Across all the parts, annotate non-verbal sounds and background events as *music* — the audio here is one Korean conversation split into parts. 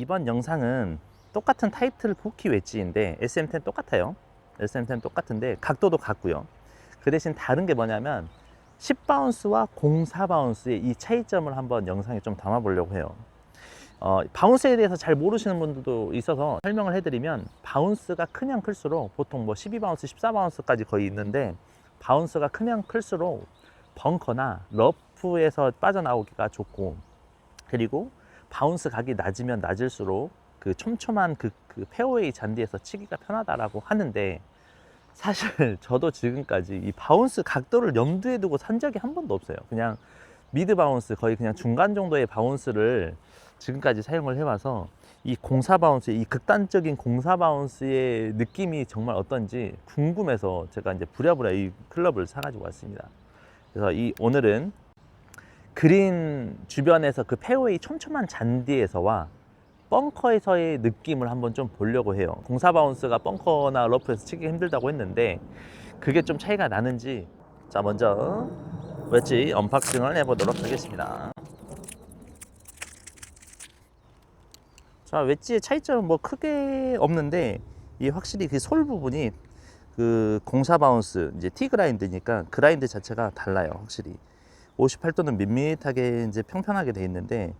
이번 영상은 똑같은 타이틀 포키 웨지인데 SM10 똑같아요. SM10 똑같은데 각도도 같고요. 그 대신 다른 게 뭐냐면 10바운스와 04바운스의 이 차이점을 한번 영상에 좀 담아 보려고 해요. 어, 바운스에 대해서 잘 모르시는 분들도 있어서 설명을 해드리면 바운스가 크면 클수록 보통 뭐 12바운스, 14바운스까지 거의 있는데 바운스가 크면 클수록 벙커나 러프에서 빠져나오기가 좋고 그리고 바운스 각이 낮으면 낮을수록 그 촘촘한 그, 그 페어웨이 잔디에서 치기가 편하다라고 하는데 사실 *laughs* 저도 지금까지 이 바운스 각도를 염두에 두고 산 적이 한 번도 없어요. 그냥 미드 바운스 거의 그냥 중간 정도의 바운스를 지금까지 사용을 해와서 이 공사 바운스, 이 극단적인 공사 바운스의 느낌이 정말 어떤지 궁금해서 제가 이제 부랴부랴 이 클럽을 사가지고 왔습니다. 그래서 이 오늘은 그린 주변에서 그 페어웨이 촘촘한 잔디에서와 벙커에서의 느낌을 한번 좀 보려고 해요. 공사 바운스가 벙커나 러프에서 치기 힘들다고 했는데 그게 좀 차이가 나는지 자 먼저 웨지 언박싱을 해보도록 하겠습니다. 자 웨지의 차이점은 뭐 크게 없는데 이 확실히 그 솔 부분이 그 공사 바운스 이제 티 그라인드니까 그라인드 자체가 달라요 확실히 58도는 밋밋하게 이제 평평하게 돼 있는데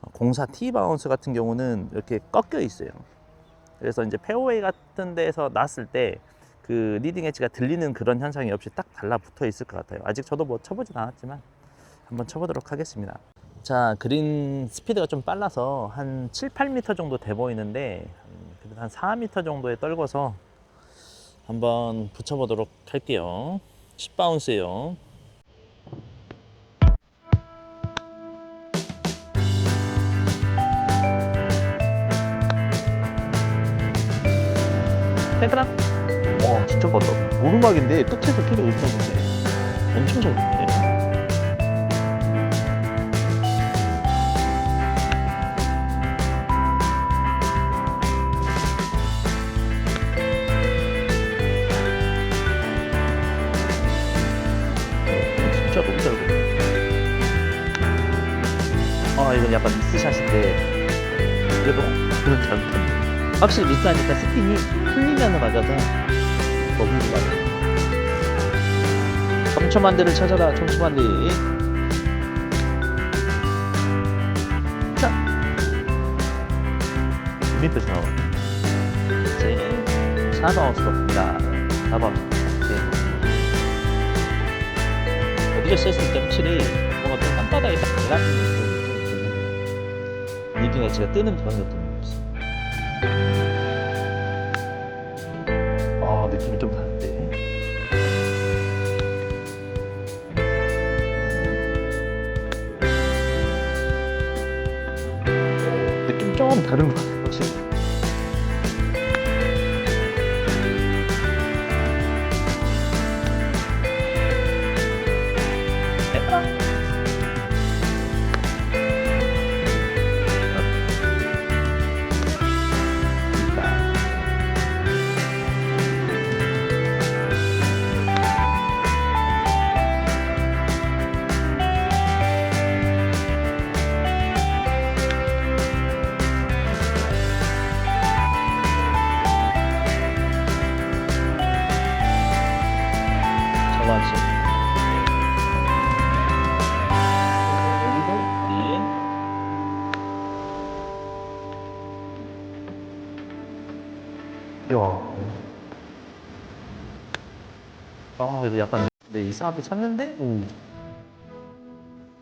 어, 공사 티 바운스 같은 경우는 이렇게 꺾여 있어요. 그래서 이제 페어웨이 같은 데서 놨을 때 그 리딩 엣지가 들리는 그런 현상이 없이 딱 달라붙어 있을 것 같아요. 아직 저도 뭐 쳐보진 않았지만 한번 쳐보도록 하겠습니다. 자, 그린 스피드가 좀 빨라서 한 7, 8m 정도 돼 보이는데 음, 한 4m 정도에 떨궈서 한번 붙여보도록 할게요. 10바운스예요. 와, 진짜 간다. 오르막인데 끝에서 피가 엄청 좋네. 엄청 잘 붙네. 진짜 너무 잘 붙네. 아, 이건 약간 미스샷인데 그래도 그런 잘 붙네. 확실히 미스하니까 스핀이 풀리면서 맞아서 너무 좋아요. 촘촘한 데를 찾아라, 데. 자, 밑에 서 이제 4번 스톱입니다. 4번. 네. 어디가 셌을 때 확실히 뭔가 좀 땅바닥에 딱 느낌이 좀 드는 리딩 엣지가 뜨는 느낌이 있어요. 느낌 좀 저만치. 네. 야. 아, 그래도 약간 네, 이상하게 쳤는데?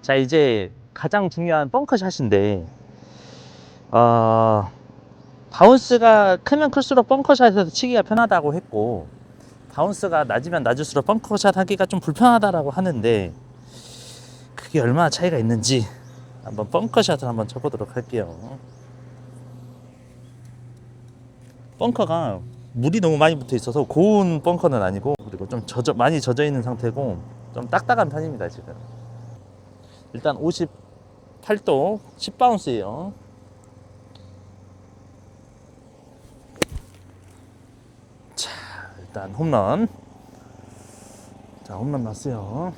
자, 이제 가장 중요한 벙커샷인데, 어, 바운스가 크면 클수록 벙커샷에서 치기가 편하다고 했고, 바운스가 낮으면 낮을수록 벙커샷 하기가 좀 불편하다라고 하는데 그게 얼마나 차이가 있는지 한번 벙커샷을 한번 쳐보도록 할게요. 벙커가 물이 너무 많이 붙어 있어서 고운 벙커는 아니고 그리고 좀 젖어 많이 젖어 있는 상태고 좀 딱딱한 편입니다 지금. 일단 58도 10바운스예요. 일단 홈런. 자, 홈런 났어요.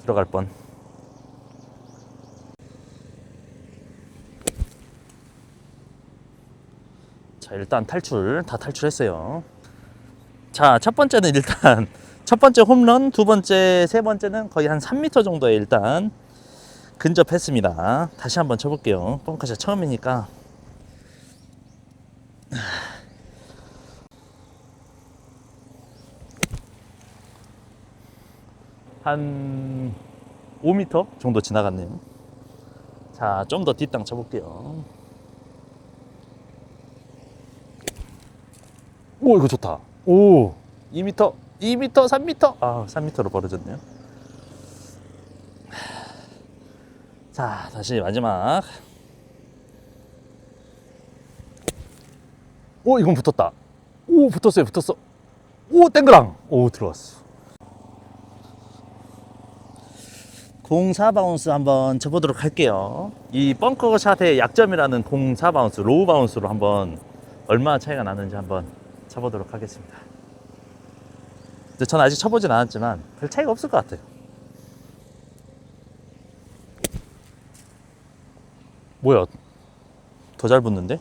들어갈 뻔. 자, 일단 탈출 다 탈출했어요. 자, 첫 번째는 일단 *laughs* 첫 번째 홈런, 두 번째, 세 번째는 거의 한 3m 정도에 일단 근접했습니다. 다시 한번 쳐볼게요. 뻥카샷 처음이니까. 한 5m 정도 지나갔네요. 자, 좀 더 뒷땅 쳐볼게요. 오, 이거 좋다. 오, 2m, 2m, 3m. 아, 3m로 벌어졌네요. 자, 다시 마지막. 오, 이건 붙었다. 오, 붙었어요, 붙었어. 오, 땡그랑. 오, 들어왔어. 공사 바운스 한번 쳐보도록 할게요. 이 벙커 샷의 약점이라는 공사 바운스, 로우 바운스로 한번 얼마나 차이가 나는지 한번 쳐보도록 하겠습니다. 전 아직 쳐보진 않았지만 별 차이가 없을 것 같아요. 뭐야? 더 잘 붙는데?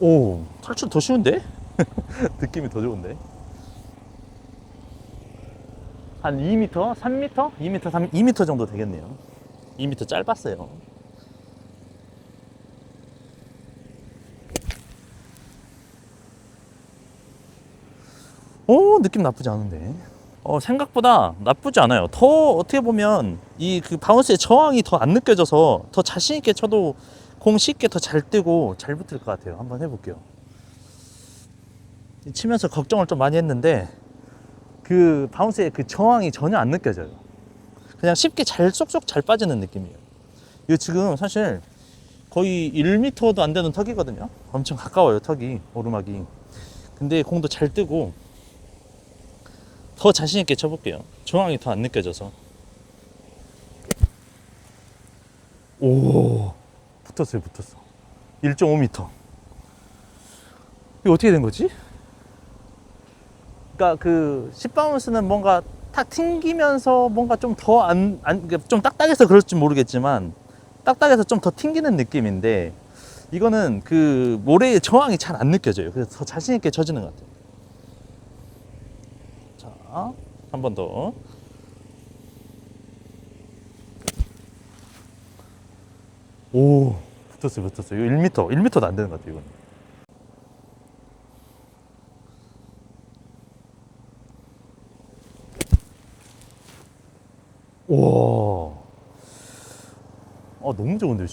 오, 탈출 더 쉬운데? *laughs* 느낌이 더 좋은데? 한 2m, 3m, 2m, 3, 2m 정도 되겠네요. 2m 짧았어요. 오, 느낌 나쁘지 않은데. 어, 생각보다 나쁘지 않아요. 더 어떻게 보면 이 그 바운스의 저항이 더 안 느껴져서 더 자신 있게 쳐도 공 쉽게 더 잘 뜨고 잘 붙을 것 같아요. 한번 해볼게요. 치면서 걱정을 좀 많이 했는데 그 바운스의 그 저항이 전혀 안 느껴져요. 그냥 쉽게 잘 쏙쏙 잘 빠지는 느낌이에요. 이거 지금 사실 거의 1m도 안 되는 턱이거든요. 엄청 가까워요, 턱이, 오르막이. 근데 공도 잘 뜨고 더 자신 있게 쳐볼게요. 저항이 더 안 느껴져서. 오, 붙었어요, 붙었어. 1.5m. 이거 어떻게 된 거지? 그러니까 그 10바운스는 뭔가 탁 튕기면서 뭔가 좀 더 안, 안, 그러니까 좀 딱딱해서 그럴지 모르겠지만 딱딱해서 좀 더 튕기는 느낌인데 이거는 그 모래의 저항이 잘 안 느껴져요. 그래서 더 자신 있게 쳐지는 것 같아요. 자, 한 번 더. 오, 붙었어요, 붙었어요. 이거 1m, 1m도 안 되는 것 같아요, 이거는. 우와. 아, 너무 좋은데.